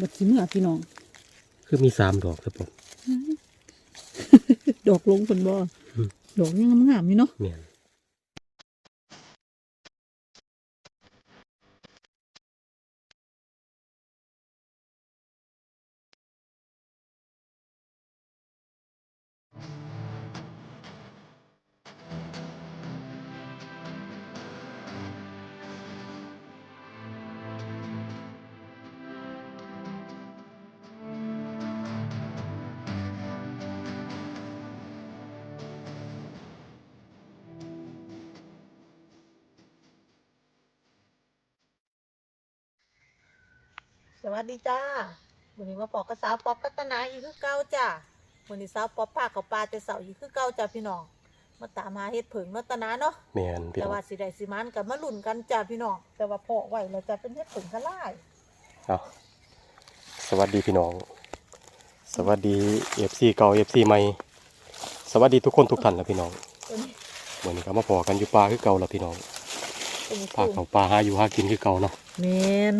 บัดสิเมื่อพี่น้อง คือมีสามดอกครับผม ดอกลงเพิ่นบ่อืมดอกยังงามๆอยู่เนาะ เมียน วัสดีจ้าวันนี้มาปอกกระสาวป๊อปกัตนาอีกคือเก่าจ้าวันนี้สาวป๊อปปากกับปลาแต่เสาอีกคือเก่าจ้าพี่น้อง มาตามหาเฮ็ดเผิงรัตนาเนาะเมียนพี่แต่น้องว่าสิได้สิมันกับมาลุ่นกันจ้าพี่น้อง แต่ว่าเพาะไว้แล้วจะเป็นเฮ็ดเผิงกะลายเอาสวัสดีพี่น้อง สวัสดีเอฟซีเก่าเอฟซีใหม่ สวัสดีทุกคนทุกท่านนะพี่น้องตัวนี้วันนี้ก็มาพอกันอยู่ป่าคือเก่าแล้วพี่น้องตัวนี้พาเขาป่าหาอยู่หากินคือเก่าเนาะ เมน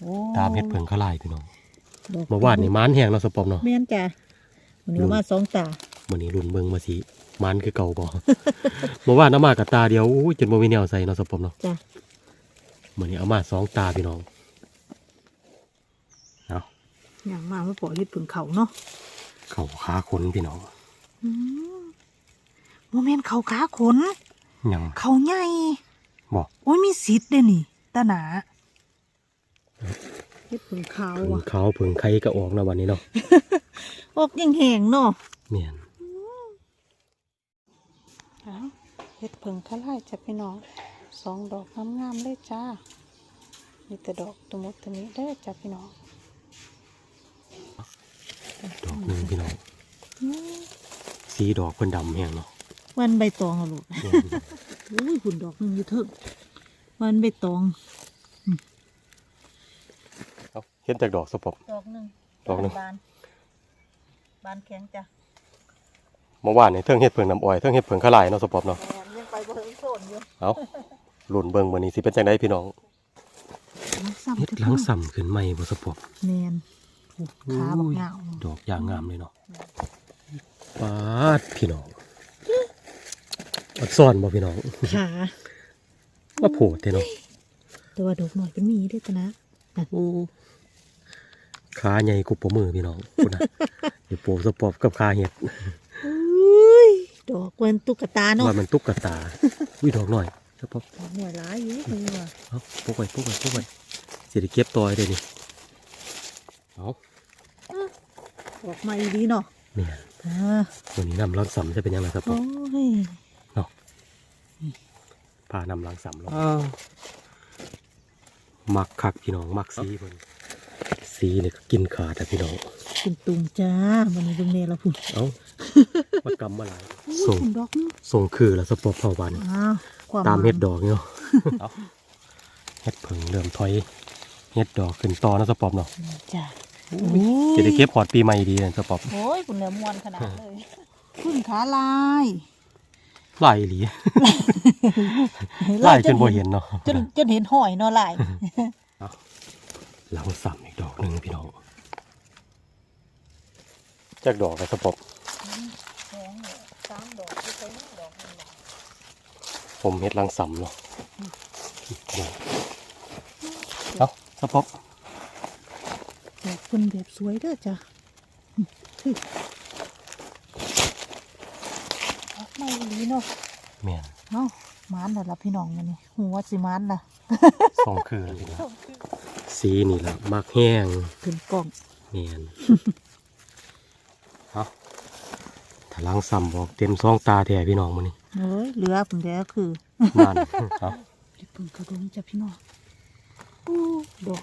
โอ้ตามเฮ็ดเผิงเขาลายพี่น้องดอกเมื่อวานนี่มานแห้งเนาะสปอมเนาะเมนจ้าวันนี้เอามาสองตาวันนี้รุ่นเบิ่งมาสิมานคือเก่าบ่เมื่อวานเอามากับตาเดียวอู้ยจนบ่มีแนวใส่เนาะสปอมเนาะจ้าวันนี้เอามาสองตาพี่น้องเอาอย่างมามาปอกเฮ็ดเผิงเขาเนาะเขาขาขนพี่น้องอืมโมเมนเขาขาขนยังเขาใหญ่บ่โอ้ยมีสิทธิ์เด้นี่ตาหนา เฮ็ดเผิงขาวเผิงอะขาวเผิงไข่ก็ออกนะวันนี้เนาะออกยังแหงเนาะเมียนเฮ็ดเผิงขะไล่จ้ะพี่น้องสองดอกงามๆเลยจ้ามีแต่ดอกตะมุตะมิเด้อจ้ะพี่น้องดอกหนึงพี่น้องสีดอกเพิ่นดำแห้งเนาะวันใบตองอะลูกแม่นอุ้ยหุ่นดอกหนึงอยู่เถิงวันใบตอง เอาเห็นจากดอกสปอมดอกหนึงดอกหนึ่ง บาน บานแข็งจ้ะเมื่อวานนี่เทิงเฮ็ดเผิงน้ำอ้อยเทิงเฮ็ดเผิงข้าวหลายเนาะสปอมเนาะ แหมยังไปบ่ถึงโซนอยู่เอาลุ่นเบิ่งมื้อนี้สิเป็นจังไดพี่น้องหลังซ้ำเฮ็ดหลังซ้ำขึ้นใหม่บ่สปอมแมนโอ้ขาบักยาวดอกอย่างงามเลยเนาะปาดพี่น้องอักซ่อนบ่พี่น้องขาว่าโผล่เด้เนาะแต่ว่าดอกหน่อยก็มีเด้วยจ้ะนะอู้ ขาใหญ่กูปมือพี่น้องพุ่นน่ะเดี๋ยวโปสปอบกับขาเห็ดอุ้ยดอกเวนตุ๊กตาเนาะว่ามันตุ๊กตาวิดอกหน่อยสปอบหน่วยร้ายอยู่มือว่ะเอาพกไว้พกไว้พกไว้สิได้เก็บต่อยได้นี่เอาออกมาอีดีเนาะเนี่ยอ่าวันนี้นำรังสำจะเป็นยังไงครับผโอ้มยพานำรังสำลงมักคักพี่น้องมักสีเพิ่น สีเนี่ยก็กินขาดอะพี่น้องเป็นตุงจ้าวันนี้ตรงนี้เราพุ่นเอามากำมาหลายอุ้ยส่งเห็นดอกนึงส่งคือแล้วสปอบเผาวันอ้าวความตามเห็ดนดอกเนาะเห็ดเผึ่งเริ่มถอยเห็ดดอกขึ้นต่อนะสปอบเนาะจ้าจะได้เก็บหอดปีใหม่ดีนะสปอบโอ้ยคุณเหนือมวนขนาดเลยขึ้นขาลายไล่หลีไล่จนบ่เห็นเนาะจนจนเห็นหอยเนาะลาย หลังสัมอีกดอกหนึ่งพี่น้องจากดอกนะสปอบสองดอกสามดอกที่ใช้ดอกนึงผมเห็ดหลังสัมเนาะเอาสปอบดอกเป็นแบบสวยเด้อจ้ะอืมเฮ้ยออกมาอีหลีเนาะเมียนเอ้ามันน่ะล่ะพี่น้องมันนี่หัวสิมันน่ะส่งคือพี่น้อง สีนี่ละมากแห้งขึ้นกล่องเมียนเอาถ้าหลังสัมบอกเต็มซองตาแท้พี่น้องมันนี่เอ้ยเหลือผมแล้วคือนั่นเอาเห็ดเพิ่งกระดงจ้ะพี่น้องอู้ดอก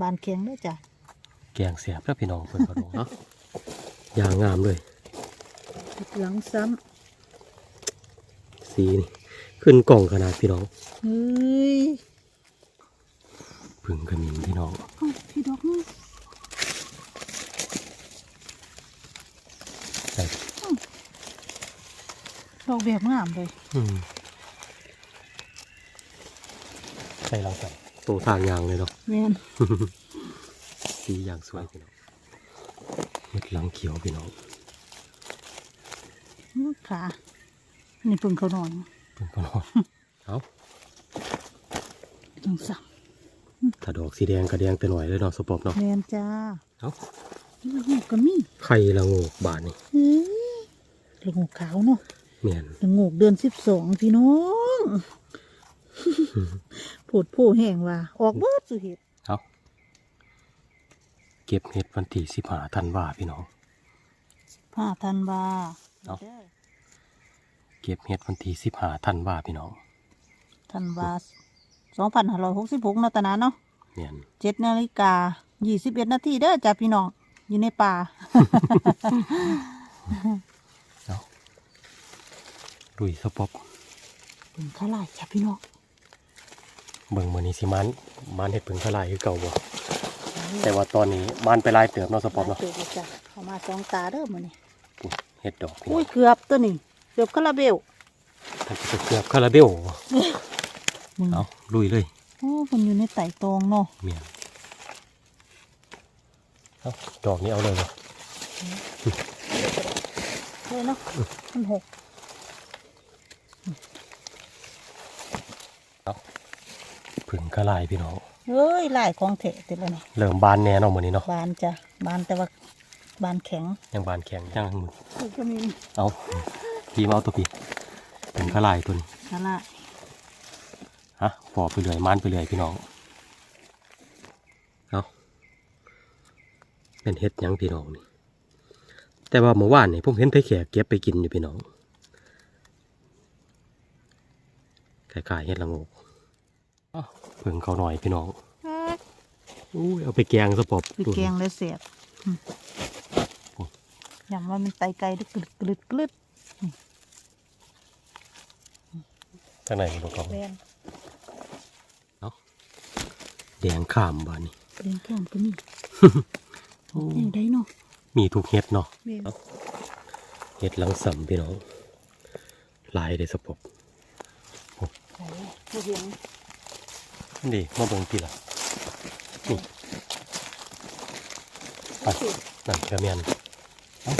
บานแข็งเลยจ้ะแกงเสียบแล้วพี่น้องเพิ่นก็ลงเนาะอย่างงามเลยเห็ดหลังซ้สีนี่ขึ้นกล่องขนาดพี่น้องำเฮ้ย พึ่งกระมินพี่น้องเอ้าพี่ดอกนี่ใส่ดอกแบบงามเลยอืมใส่เราใส่ตัวทางยางเลยเนาะแม่นสีอย่างสวยพี่น้องเห็ดหลังเขียวพี่น้องอื้อขาอันนี้เพิ่งเขานอนเพิ่นก็นอนเอาจังสับ ถ้าดอกสีแดงก็แดงแต่หน่อยเลยเนาะสปอบเนาะแมนจ้าเอานี่ก็มีไข่ละโงกบานนี่เฮ้ยเด็กงูขาวเนาะเมียนเด็กงูเดือนสิบสองพี่น้องผูดผู้แห้งว่า ออกเบิดสุเห็ดเอาเก็บเห็ดวันที่สิบห้าธันวาพี่น้องผ้าทันบาเอาเก็บเห็ดวันที่สิบห้าธันวาพี่น้องทันบา สองพันห้าร้อยหกสิบหกนาตนาเนาะเมียนเจ็ดนาฬิกายี่สิบเอ็ดนาทีเด้อจ้าพี่น้องอยู่ในป่าเอาลุยสปอบเป็นข้าไล่จ้าพี่น้องเบิ่งมือนี้สิมันมันเห็ดเพิ่งทลายคือเก่าบ่แต่ว่าตอนนี้มันไปลายเติมเนาะสปอบเนาะเกิดจ้ะเอามาสองตาเด้อมื้อนี้เห็ดดอกพี่น้อุ้อยงเกือบตัวนี้เกือบคาราเบลมันจะเกือบคาราเบล มึงเอาลุยเลยโอ้มันอยู่ในไต่ตองเนาะเมียนเอาดอกนี้เอาเลยบ่เลยเนาะมันหกเพิ่งทลายพี่น้องเฮ้ยลายของเถะติดแล้วนี่เริ่มบานแน่เนาะมื้อนี้เนาะบานจ้ะบานแต่ว่าบานแข็งยังบานแข็งยังมืออุ้ยก็มีเอาพี่มาเอาตัวพี่เพิ่งทลายตัวนี้ข้าไล่ ฮะปอกไปเรื่อยมันไปเรื่อยพี่น้องเอาเป็นเฮ็ดหยังพี่น้องนี่แต่ว่าเมื่อวานนี่ผมเห็นไผแขกเก็บไปกินอยู่พี่น้องขายๆเฮ็ดละโงกอ้าวเพิ่งเขาหน่อยพี่น้องอุ้ยเอาไปแกงซะปอบไปแกงเลยเสียบอืมอย่างว่ามันไตไกลดึกกรึดกรึดกรึดข้างในมันบอกเขา แรงแดงข้ามบ้านนี่เลี้ยงแก้มก็มียังได้เนาะมีทุกเฮ็ดเนาะแม่นเฮ็ดหลังสำพี่น้องหลายเลยสปอบใส่บ่เห็นนี่มาเบิ่งทีละนี่ไปนั่นกระเมียนเอ้า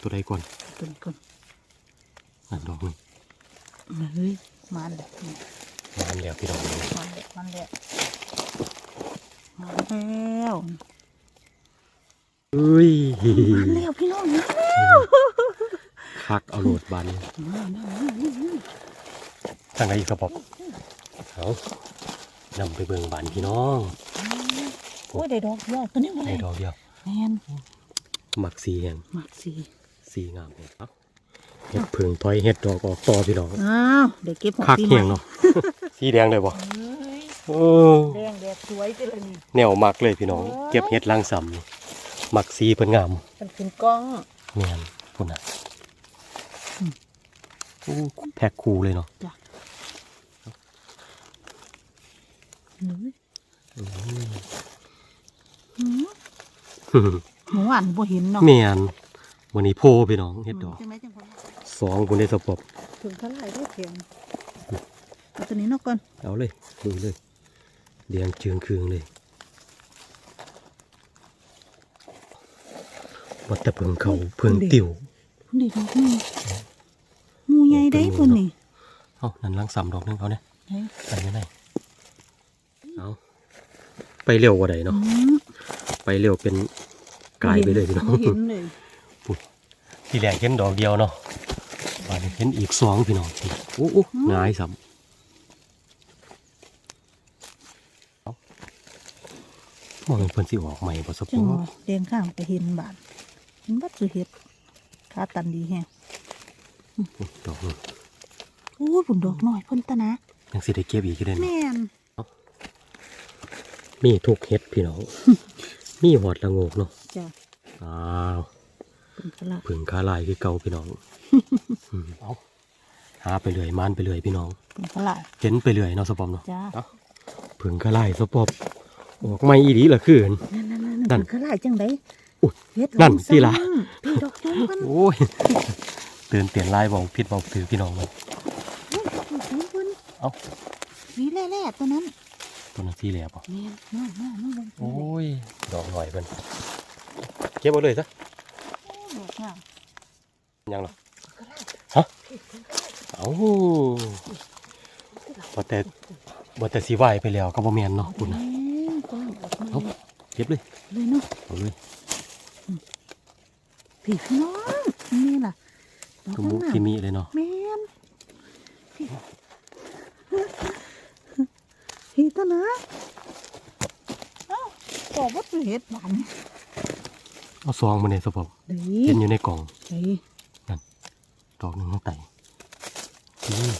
ตัวใดก่อนตัวนี้ก่อนนั่นดอกหนึงเฮ้ยมันแหละนี่มันแล้วพี่น้องมันแหละมันแหละ มันแล้วเอ้ยมันแล้วพี่น้องนะคักเอาโหลดบานทางไหนอีกสปอบเอานำไปเบิ่งบานพี่น้องโอ้ยได้ดอกเดียวตัวนี้มาในเลยดอกเดียวแมนหมักสีแห่งหมักสีสีงามเลยเอ้าเห็ดเพิงถอยเห็ดดอกออกต่อพี่น้องอ้าวเดี๋ยวเก็บของคักปีใหเฮียม่งเนาะสีแดงเลยบ่เฮ้ย โอ้แดงแดดสวยไปเลยนี่แนวมักเลยพี่น้องโอ้ยเก็บเห็ดลังสำนี่มักสีเพิ่นงามมันขึ้นกล้องแม่นพุ่นน่ะอืมโอ้แพ็คคูเลยเนาะจ้ะเฮ้ยหืมหมูหวานบ่เห็นเนาะแม่นวันนี้โพพี่น้องเห็ดดอกใช่ไหมจังพอสองคนได้สปอบถึงเท่าไหร่ได้เข็มเอาตัวนี้นอกก่อนเอาเลยดูเลย เดียงเชืองคืองเลยวัดแต่เพิงเขาเพิงติ่วนี่ดอกนี่หมูใหญ่ได้พุ่นนี่เอานั่นลังสำดอกหนึงเขาเนี่ยเฮ้ยไปไม่ได้เอาไปเร็วกว่าใดอืเนาะมไปเร็วเป็นกลายไปเลยพี่น้องบ่เห็นเลยทีแรกเห็นดอกเดียวเนาะบาดนี้เห็นอีกสองพี่น้องโอ้โอ้หงายซ้ำเอา มองเพิ่นสิออกใหม่บ่สปจัองหวะเดียงข้างไปเห็นบาดเห็นบัดสุเห็ดขาตันดีแฮะดอกนึงโอ้ยผุนดอกหน่อยเพ่นตะนะยังสิได้เก็บอีกอยู่เด้อนี่แม่นมีทุกเฮ็ดพี่น้อง มีหอดละโงกเนาะจ้ะอ้าวเป็นกระลาผึ่งคาลายคือเก่าพี่น้องอืมเอาหาไปเรื่อยมานไปเรื่อยพี่น้องเป็นกระลาเห็นไปเรื่อยเนาะสปอมเนาะจ้าเอ้าผึ่งคาลายสปอม ออกไม่อีดีละคืน นั่นนั่นนั่นนั่นเป็นกระลาจังไดอุ๊ยเฮ็ดนั่นหงสิล่ะ ซ้ำพี่ดอกจังกันโอ้ยเตือนเตียนลายบอกผิดบอกถือพี่น้องมันเพิ่นเอ้าวีแร่ๆตัวนั้นต้นนั้นสีแหลบอะแม่นมามามาเบิ่งโอ้ยดอกหน่อยเพิ่นเก็บเอาเลยซะดอกงามยังหรอก็ได้ฮะพี่เพิ่นก็ได้เอ้าบ่แต่บ่แต่สีไหวไปแล้วก็บ่แม่นเนาะคุณนะ แม่นก็ดอกมา เอาเก็บเลยเลยเนาะเอาเลยพี่พี่น้องนี่ล่ะดอกกุมุงามกิมิเลยเนาะแม่นพี่พี่ตานะเอ้าบอกว่าเป็นเห็ดหวานเอาซองมาเนี่ยสปอบเดี๋เห็นยวอยู่ในกล่องเดี๋ยวดอกหนึงข้างใต้นี่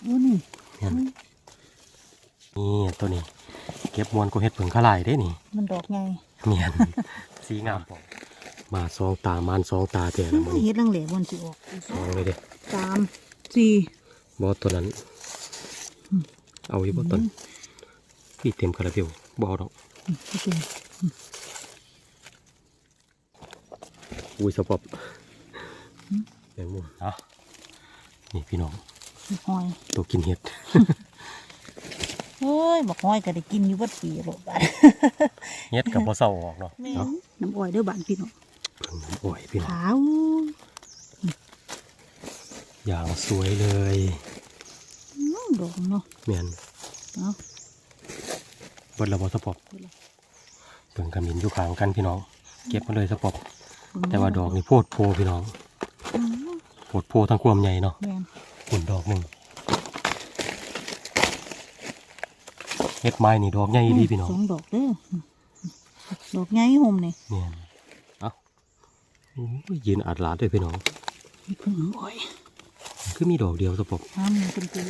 โอ้นี่แม่นนี่ตัวนี้ เก็บมวนก็เฮ็ดเผิงขลายได้นี่ มันดอกไงเมียนสีงามปอมาสองตามานสองตาแจ่ละมื้อนี้เห็ดลังเหลวมันสิออกสองเลยเด้สามสี่บ่ตัวนั้น เอาอีบ่ต้นพี่เต็มคาราเบลบ่เอาดอกอืมโอเคอุ้ยสปอบแมงมุมอะนี่พี่น้องหอยตัวกินเห็ด เฮ้ยบอกหอยก็ได้กินอยู่วัดปีโลดบาดเห็ดกับบ่เศร้าออกเนาะแม่เนาะน้ำอ้อยเด้อบานพี่น้องเพิ่งน้ำอ้อยพี่น้องขาวอย่างสวยเลยอืมดอกเนาะแม่นเนาะเบิดและบ่สปอบเพิ่งกำมินอยู่ข้างกันพี่น้อง เก็บมาเลยสปอบแต่ว่าดอกนี่โพดโพพี่น้องอืมโพดโพทั้งความใหญ่เนาะแม่นหุ่นดอกหนึ่ง เฮ็ดไม้นี่ดอกใหญ่ดีพี่น้องสองดอกเด้ออืมดอกไงห่มนี่เนี่ยเอ้าโอ้ยยืนอัดหลาดด้วยพี่น้องมีเพิ่งน้ำอ้อยคือมีดอกเดียวสปอบห้ามมันเป็นปี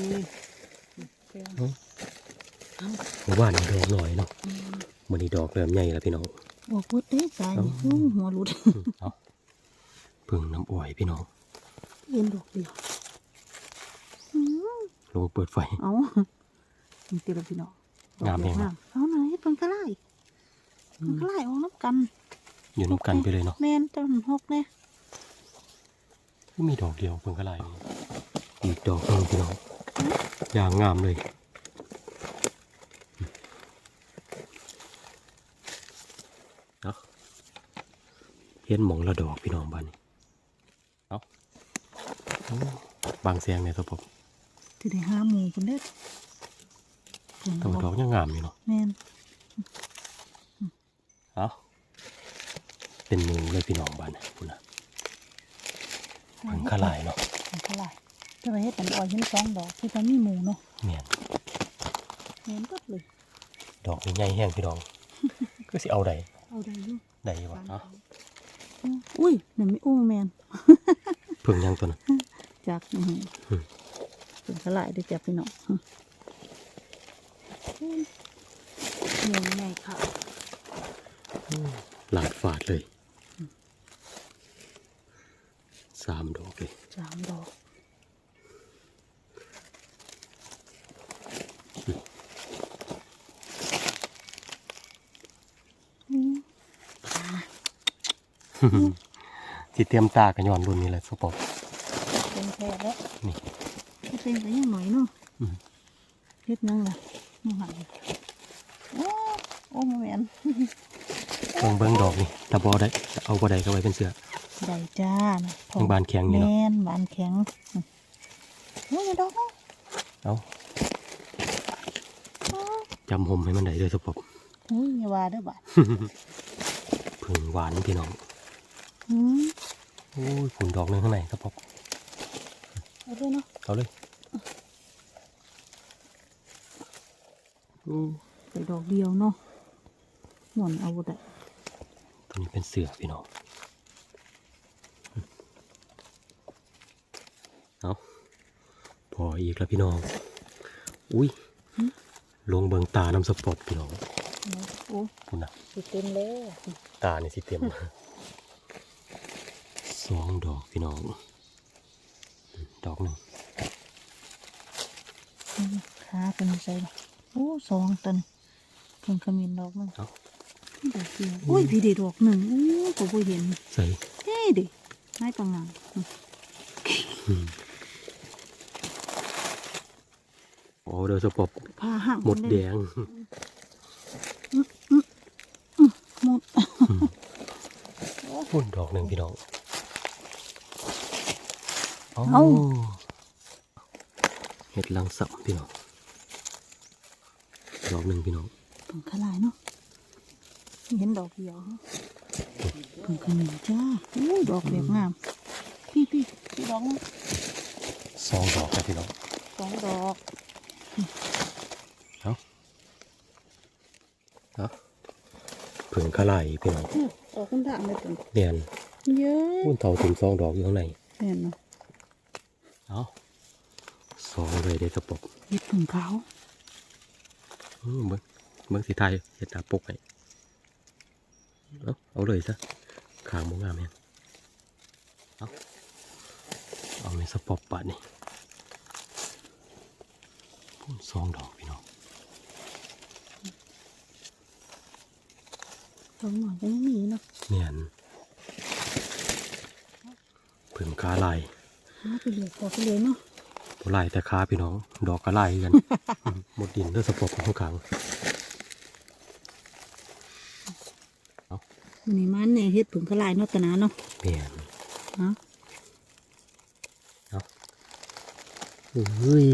เมื่อวานนี่ดอกหน่อยเนาะมันนี้ดอกเริ่มใหญ่แล้วพี่น้องบอกพุดเด้ตายเอ้าโอ้หัวหลุดเอาเพึ่งน้ำอ้อยพี่น้องเอ็นดอกเดียวอืมลงเปิดไฟ เอามีเตลพี่น้อง งามแฮงงามเอาไหนเพิ่นก็ไล่เพิ่นก็ไล่ออกน้ำกันอยู่น้ำกันไปเลยเนาะแม่นต้นหกเนี่ยคือมีดอกเดียวเพิ่งก็ไล่อีกดอกหนึงพี่น้องอย่างงามเลยเอาเห็นหมองละดอกพี่น้องบ้านนี้เอาโอ้บางแสงเนี่ยสปอบที่ได้ห้าหมูคนเด้อเพิ่น แต่ว่าดอกยังงามอยู่เนาะแม่นเอาเป็นหมูเลยพี่น้องบ้านนะคุณนะเพิ่งก็ไล่เนาะเพิ่นก็ไล่จะไปเฮ็ดเป็นอ้อยชิ้นสองดอกที่ตอนนี้หมูเนาะเมียนแม่นก็เลยดอกนี่ใหญ่แห้งพี่น้องก็สิเอาใดเอาได้อยู่ใดวะเนาะอุ้ยนั่นไม่อู้แม่นเพิ่งยังตัวนั้นจากนี่อืมเพิ่นก็ไล่ได้อจ้ะพี่น้อง อืมเงินใหญ่ค่ะหลาดฝาดเลยสามดอกเลยสามดอกอืมสิเตรียมตากันย้อนรุ่นนี้แหละสปอร์ตเป็นแพ้แล้วนี่เฮ็ดเป็นก็ยังหน่อยเนาะอืมเฮ็ดนั่งล่ะ มองหันโอ้โอ้มาแม่นเบิ่งเบิ่งดอกนี่ถ้าบ่ได้เอาบ่ได้ก็ไว้เป็นเสื้อได้จ้านะทางบานแข็งนี่เนาะแม่นบานแข็งอืมโอ้ยดอกเนาะเอาโอ้ยจำห่มให้มันได้เลยสปอร์ตโอ้ยอย่าว่าเด้อบาดพึ่งหวานพี่น้องอืมโอ้ยผุนดอกหนึงข้างในสปอร์ตเอาด้วยเนาะเอาเลย อู้ใส่ดอกเดียวเนาะหม่อนเอาบ่ได้ตัวนี้เป็นเสือพี่น้องเอาพออีกแล้วพี่น้อง อุ้ยลงเบิงตาน้ำสปอร์ตพี่น้องโอ้คุณนะสิเต็มแล้วตาเนี่ยสิเต็มสองดอกพี่น้อง ดอกหนึ่งขาเป็นใส่บ่ โอ้สองตันเพิ่งขมิ้นดอกหนึงเอาดอกเดียวโอ้ยพี่ได้ดอกหนึ่งโอ้ยก็บ่เห็นใส่เฮ้ยดินายตังงานอืมโอ้เอาเด้อสปอบพาห่างหมดแดงหมดพุ่นดอกหนึ่งพี่น้องเอาเอาเห็ดลังสับพี่น้อง ดอกหนึ่งพี่น้องผงขลายเนาะเห็นดอกเดียวผงขมิ้นจ้าอู้ดอกแบบงาม พี่พี่พี่ดอกนึงสองดอกครับพี่น้องสองดอกเอาเพิ่งขะไหลพี่น้องอู้ดอกคุณด่างเลยตึงเนียนเยอะพุ่นเท่าถึงสองดอกอยู่ข้างในเห็นเนาะเอาสองเลยได้สปอบเห็ดผงขาวอืม เบิ้งเบิ้งสีไทยเห็ดตาปกไปเอาเอาเลยซะขางมงงามแม่นเอาเอาในสปอบปัดนี่พุ่นสองดอกพี่น้องดอกหน่อยก็ยังมีเนาะเนียนเพิ่งขาลายหาไปเหลือพอไปเลยเนาะ บ่ลายแต่ขาพี่น้อง ดอกก็ลายกัน หมดดินเด้อสปอบข้างขางมันนี่มันเนี่ยเห็ดผงขลายนาะตะนาเนาะเนียนฮะเฮ้ย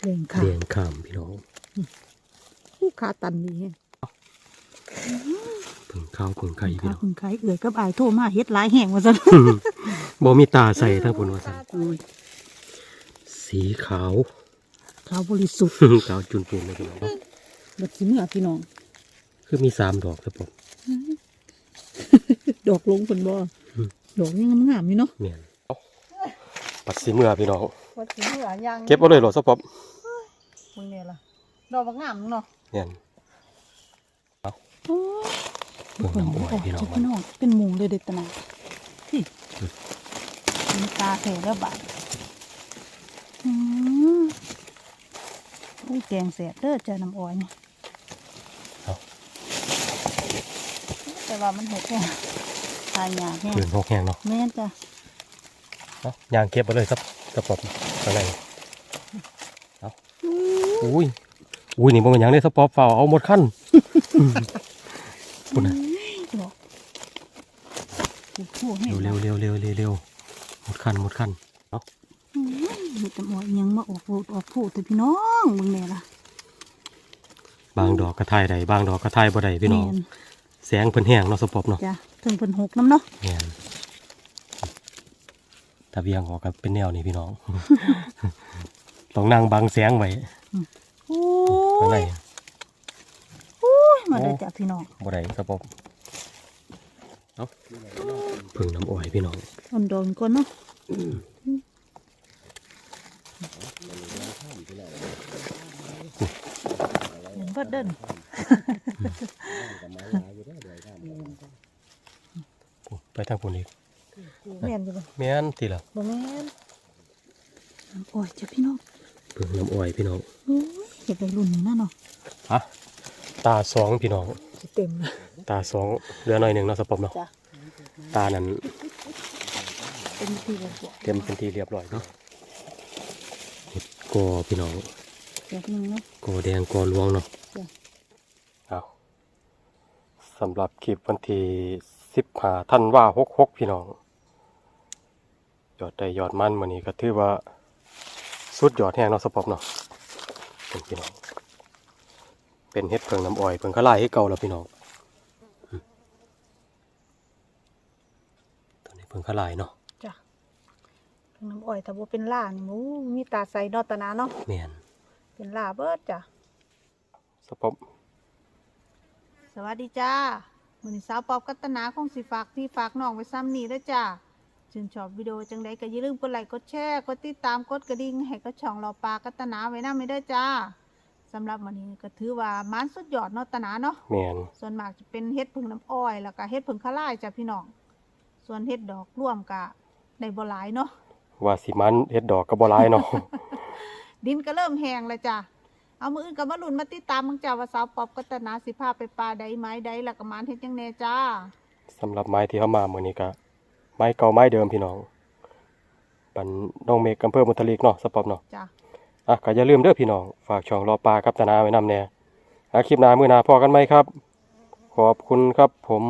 แรงขาเรียงขามพี่น้องผู้ขาตันนี่แฮะเพิ่งข้าวเพิ่งไข่พี่น้องผงไขายเอือยกับอายโทรมาเฮ็ดหลายแห่งว่าซั่นบ่มีตาใส่ทั้งผลว่าซั่นโอ้ย สีขาว ขาวบริสุทธิ์ขาวจุนปูนเลยพี่น้องบัดสิเมื่อพี่น้อง คือมีสามดอกสปอบดอกลงเพิ่นบ่อืมดอกยังงามๆอยู่เนาะเมียนเอ้าปัดสีเมื่อพี่น้องบัดสิเมื่อยังเก็บเอาเลยเหรอสปอบมึงเนี่ยล่ะดอกบักงามเนาะเมียนโอ้ยเบิ่งน้ำอ้อยพี่น้องพี่น้องเป็นหมูเลยเด็ดตะนาที่มีตาแผลแล้วบาด อืมโอ้ยแกงแสบเด้อจ้าน้ำอ้อยนี่แต่ว่ามันหกแค่ตายยากแน่เกินหกแห้งเนาะแม่นจ้ะเอ้ายางเก็บเอาเลยสับสปอบข้างในเอาอุ้ยอุ้ยนี่บ่เป็นหยังได้สปอบเฝ้าเอาหมดขั้นปุ่นน่ะดอกโอ้โหแห้งเร็วเร็วเร็วเร็วเร็วเร็วหมดขั้นหมดขั้นเอา อืมมีแต่หมอยยังมาออกพูดออกพูดแต่พี่น้องมึงเนี่ยล่ะบางดอกกระทายใดบางดอกกระทายบ่ได้พี่น้องแม่แสงเพิ่นแห้งเนาะสปอบเนาะจ้ะถึงเป็นหกน้ำเนาะแม่นตะเบียงออกกับเป็นแนวนี้พี่น้อง ต้องนั่งบังแสงไว้โอ้ข้างในยโอ้ยมาเลยจ้ะพี่น้องบ่ได้สปอบเอ้าเพิ่งน้ำอ้อยพี่น้องอันดอนก่อนเนาะ เห็นเบิดเดินไปทางปุ่นอีกแม่นอยู่บ่แม่นทีละบ่แม่นโอ้ยจ้ะพี่น้องเพิ่งน้ำอ้อยพี่น้องโอ้ยอย่าไปรุ่นนี้นะเนาะฮะตาสองพี่น้องสิเต็มเลยตาสองเหลือหน่อยหนึ่งเนาะสปอบเนาะจ้ะตานั้นเป็นที่ละบวกเต็มเป็นทีเรียบร้อยเนาะเห็ดกอพี่น้องเดี๋ยวนึงเนาะกอแดงกอหลวงเนาะ จ้ะ เอา สำหรับคลิปวันที่สิบห้าท่านว่าหกหกพี่น้อง ยอดได้ยอดมันวันนี้ก็ถือว่าสุดยอดแห้งเนาะสปอบเนาะเป็นพี่น้อง เป็นเห็ดเพิงน้ำอ้อยเพิงขะลายให้เก่าแล้วพี่น้องอืมตัวนี้เพิงขะลายเนาะจ้ะน้ำอ้อยถ้าบ่เป็นล่านี่หมูมีตาใสเนาะตะนาเนาะแม่นเป็นล่าเบิดจ้ะสปอบ สวัสดีจ้ามือนี้สาวปอบกัตนาคงสิฝากพี่ฝากน้องไว้ซ้ำนี้แล้วจ้าชื่นชอบวิดีโอจังใดก็อย่าลืมกดไลค์กดแชร์กดติดตามกดกระดิ่งให้ก็ช่องเราปลากัตนาไว้น้าไม่ได้อจ้าสำหรับวันนี้ก็ถือว่ามันสุดยอดเนาะตะนาเนาะแม่นส่วนมากจะเป็นเฮ็ดผึ่งน้ำอ้อยแล้วก็เฮ็ดผึ่งข้าวไล่จ้ะพี่น้อง ส่วนเฮ็ดดอกร่วมกะในบ่หลายเนาะว่าสิมันเห็ดดอกก็บ่หลายเนาะ ดินก็เริ่มแห้งแล้วจ้ะ เอามืออื่นกับมาลุ้นมาติดตามมึงจ้าว่าสาวปอบกัตนาสิพาไปปลาใดไม้ใดแล้วก็มานเฮ็ดจังแน่จ้าสำหรับไม้ที่เข้ามาเมื่อนี้ก็ไม้เก่าไม้เดิมพี่น้องปันน้องเมกอำเภอมุทลิกเนาะสปอบเนาะจ้ะอะก็อย่าลืมเด้อพี่น้องฝากช่องรอปลากับตนาไว้นำแน่อาคลิปหน้ามื้อหน้าพอกันไหมครับ ขอบคุณครับผม